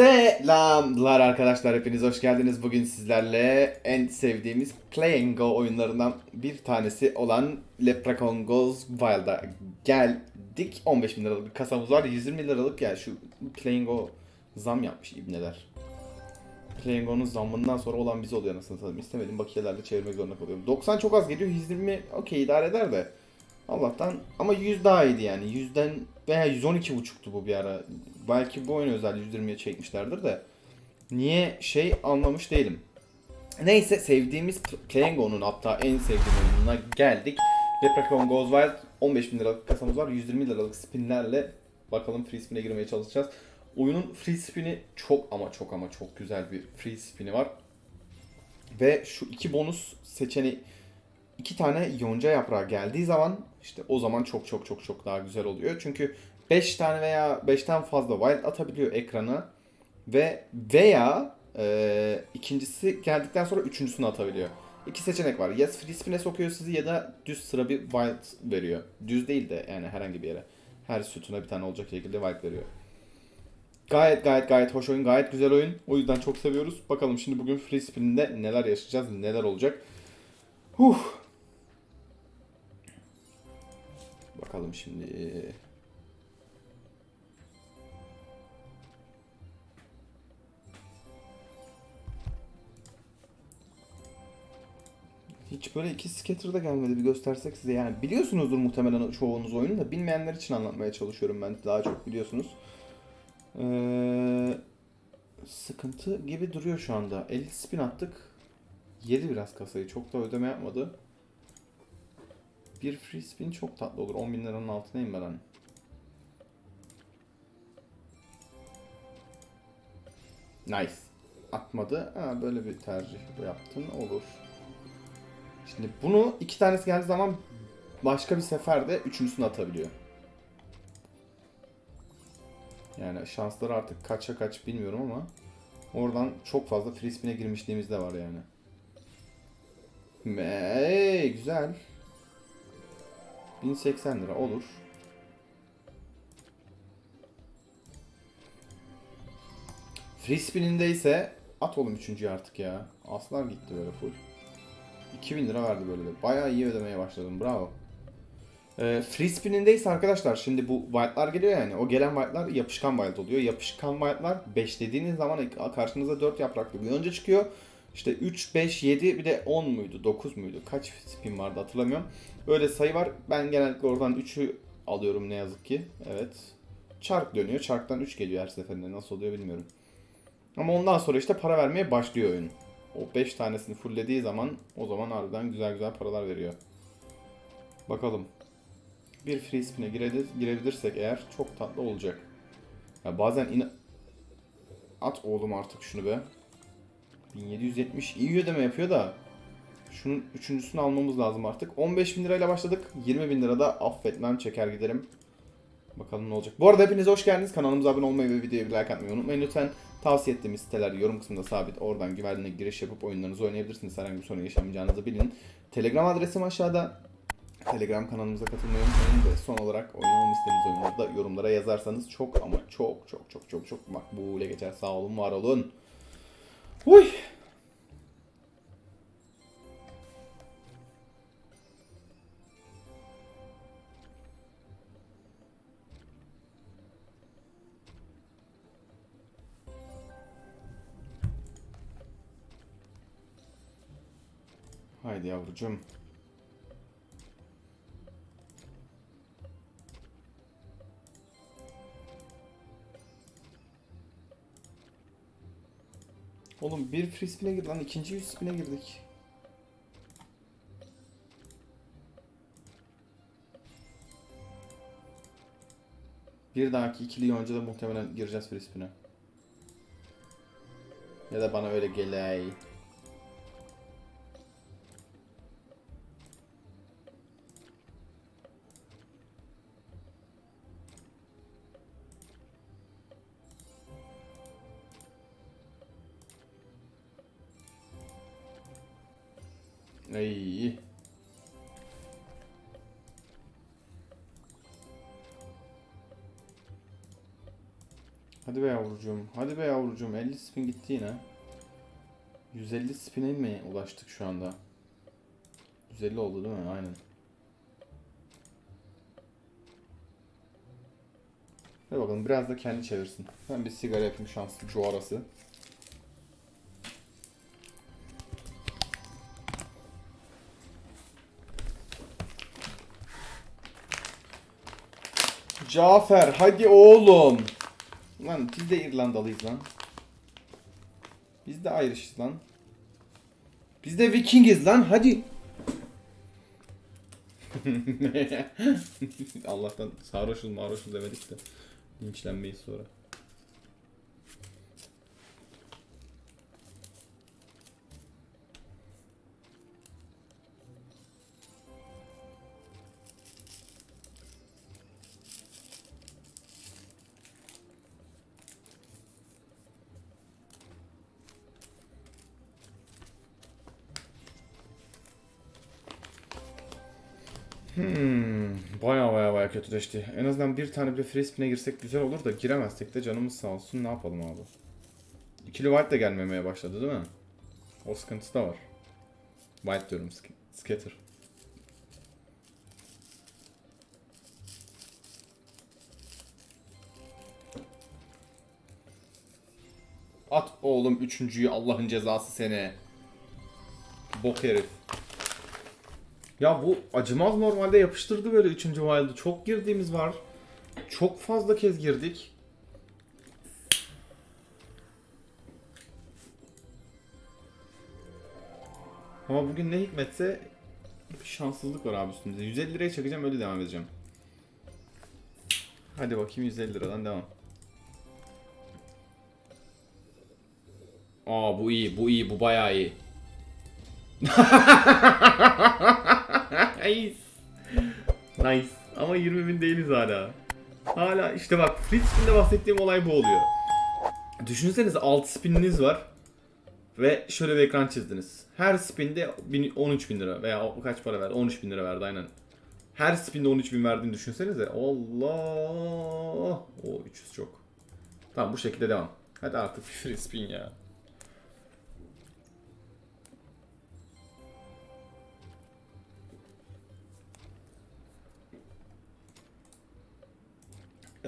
Selamlar arkadaşlar hepiniz hoş geldiniz. Bugün sizlerle en sevdiğimiz Play and Go oyunlarından bir tanesi olan Leprechaun Goes Wild'a geldik. 15 bin liralık bir kasamız var. 120 liralık ya şu Play and Go zam yapmış ibneler. Play and Go'nun zammından sonra olan biz oluyor nasıl satayım. İstemedim bakiyelerle çevirmek zorunda kalıyorum. 90 çok az geliyor. 120 okey idare eder de. Allah'tan ama 100 daha iyiydi yani. 100'den veya 112 buçuktu bu bir ara. Belki bu oyun özel 120'ye çekmişlerdir de. Niye şey anlamış değilim. Neyse sevdiğimiz Klango'nun hatta en sevdiğim oyununa geldik. Leprechaun Goes Wild 15 bin liralık kasamız var. 120 liralık spinlerle bakalım free spin'e girmeye çalışacağız. Oyunun free spin'i çok ama çok ama çok güzel bir free spin'i var. Ve şu iki bonus seçeneği iki tane yonca yaprağı geldiği zaman işte o zaman çok çok çok çok daha güzel oluyor. Çünkü 5 tane veya 5'ten fazla wild atabiliyor ekrana ve veya e, ikincisi geldikten sonra üçüncüsünü atabiliyor. İki seçenek var. Ya free spin'e sokuyor sizi ya da düz sıra bir wild veriyor. Düz değil de yani herhangi bir yere. Her sütuna bir tane olacak şekilde wild veriyor. Gayet gayet gayet hoş oyun, gayet güzel oyun. O yüzden çok seviyoruz. Bakalım şimdi bugün free spin'de neler yaşayacağız, neler olacak. Huh. Bakalım şimdi. Hiç böyle iki scatter da gelmedi bir göstersek size yani biliyorsunuzdur muhtemelen çoğunuz oyunu da bilmeyenler için anlatmaya çalışıyorum ben daha çok biliyorsunuz. Ee, sıkıntı gibi duruyor şu anda. 50 spin attık. Yedi biraz kasayı. Çok da ödeme yapmadı. Bir free spin çok tatlı olur. 10 bin liranın altına inmeden. Nice. Atmadı. Ha, böyle bir tercih yaptın. Olur. Şimdi bunu iki tanesi geldiği zaman başka bir seferde üçüncüsünü atabiliyor. Yani şansları artık kaça kaç bilmiyorum ama oradan çok fazla spin'e girmişliğimiz de var yani. Eee güzel. 1080 lira olur. Free spin'inde ise at oğlum üçüncüyü artık ya. Aslar gitti böyle full. 2000 lira verdi böyle de. Bayağı iyi ödemeye başladım. Bravo. Ee, free spin'inde ise arkadaşlar şimdi bu white'lar geliyor yani. O gelen white'lar yapışkan white oluyor. Yapışkan white'lar 5 dediğiniz zaman karşınıza 4 yapraklı bir önce çıkıyor. İşte 3, 5, 7 bir de 10 muydu 9 muydu kaç spin vardı hatırlamıyorum. Öyle sayı var. Ben genellikle oradan 3'ü alıyorum ne yazık ki. Evet. Çark dönüyor. Çarktan 3 geliyor her seferinde. Nasıl oluyor bilmiyorum. Ama ondan sonra işte para vermeye başlıyor oyun. O 5 tanesini fulllediği zaman o zaman harbiden güzel güzel paralar veriyor. Bakalım. Bir free spin'e girebilir, girebilirsek eğer çok tatlı olacak. Ya bazen in At oğlum artık şunu be. 1770 iyi ödeme yapıyor da şunun üçüncüsünü almamız lazım artık. 15 bin lirayla başladık. 20 bin lirada affetmem çeker giderim. Bakalım ne olacak. Bu arada hepiniz hoş geldiniz. Kanalımıza abone olmayı ve videoya like atmayı unutmayın lütfen. Tavsiye ettiğim siteler yorum kısmında sabit. Oradan güvenliğine giriş yapıp oyunlarınızı oynayabilirsiniz. Herhangi bir sorun yaşamayacağınızı bilin. Telegram adresim aşağıda. Telegram kanalımıza katılmayı unutmayın ve son olarak oynamamı istediğiniz oyunları da yorumlara yazarsanız çok ama çok çok çok çok çok makbule geçer. Sağ olun, var olun. Uy. Haydi yavrucuğum. Oğlum bir free spin'e girdi lan ikinci yüz spin'e girdik. Bir dahaki ikili yonca da muhtemelen gireceğiz free spin'e. Ya da bana öyle geley. Ay. Hadi be yavrucuğum. Hadi be yavrucuğum. 50 spin gitti yine. 150 spin'e mi ulaştık şu anda? 150 oldu değil mi? Aynen. Hadi bakalım biraz da kendi çevirsin. Ben bir sigara yapayım şanslı şu Cafer hadi oğlum. Lan biz de İrlandalıyız lan. Biz de Irish'iz lan. Biz de Vikingiz lan hadi. Allah'tan sarhoşuz marhoşuz demedik de. Linçlenmeyiz sonra. Hmm, baya baya baya kötüleşti. En azından bir tane bile free girsek güzel olur da giremezsek de canımız sağ olsun ne yapalım abi. İkili white de gelmemeye başladı değil mi? O sıkıntısı da var. White diyorum, sk- scatter. At oğlum üçüncüyü Allah'ın cezası seni. Bok herif. Ya bu acımaz normalde yapıştırdı böyle 3. wild'ı. Çok girdiğimiz var. Çok fazla kez girdik. Ama bugün ne hikmetse şanssızlık var abi üstümüzde. 150 liraya çakacağım öyle devam edeceğim. Hadi bakayım 150 liradan devam. Aa bu iyi, bu iyi, bu bayağı iyi. nice. Nice. Ama 20 bin değiliz hala. Hala işte bak free spin'de bahsettiğim olay bu oluyor. Düşünsenize 6 spininiz var. Ve şöyle bir ekran çizdiniz. Her spinde bin- 13 bin lira veya kaç para verdi? 13 bin lira verdi aynen. Her spinde 13 bin verdiğini düşünsenize. Allah. O 300 çok. Tamam bu şekilde devam. Hadi artık free spin ya.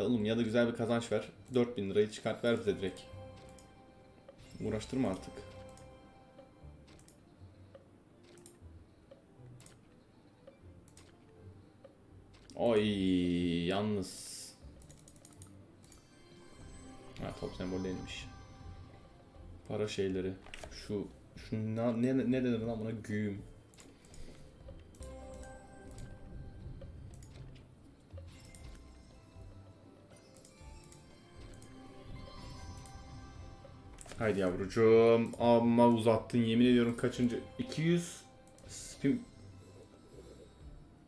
Ya oğlum ya da güzel bir kazanç ver. 4000 lirayı çıkart ver bize direkt. Uğraştırma artık. Ay yalnız. Ha top sembol değilmiş. Para şeyleri. Şu şu ne ne, ne denir lan buna güğüm. Haydi yavrucuğum. Amma uzattın yemin ediyorum kaçıncı? 200 spin...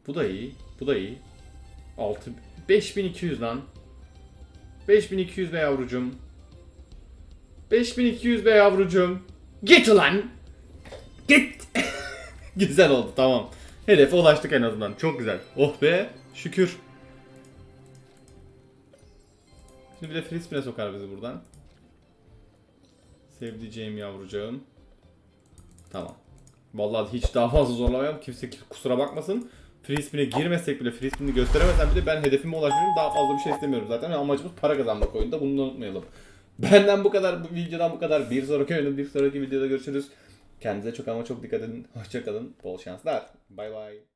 Bu da iyi. Bu da iyi. 6 5200 lan. 5200 be yavrucuğum. 5200 be yavrucuğum. Git ulan. Git. güzel oldu tamam. Hedefe ulaştık en azından. Çok güzel. Oh be. Şükür. Şimdi bir de spin'e sokar bizi buradan. Sevdiceğim yavrucağım. Tamam. Vallahi hiç daha fazla zorlamayalım. Kimse kusura bakmasın. Spin'e girmesek bile, spin'i gösteremesem bile ben hedefime ulaşıyorum. Daha fazla bir şey istemiyorum zaten. Amacımız para kazanmak oyunda. Bunu unutmayalım. Benden bu kadar, bu videodan bu kadar. Bir sonraki oyunda, bir sonraki videoda görüşürüz. Kendinize çok ama çok dikkat edin. Hoşçakalın. Bol şanslar. Bay bay.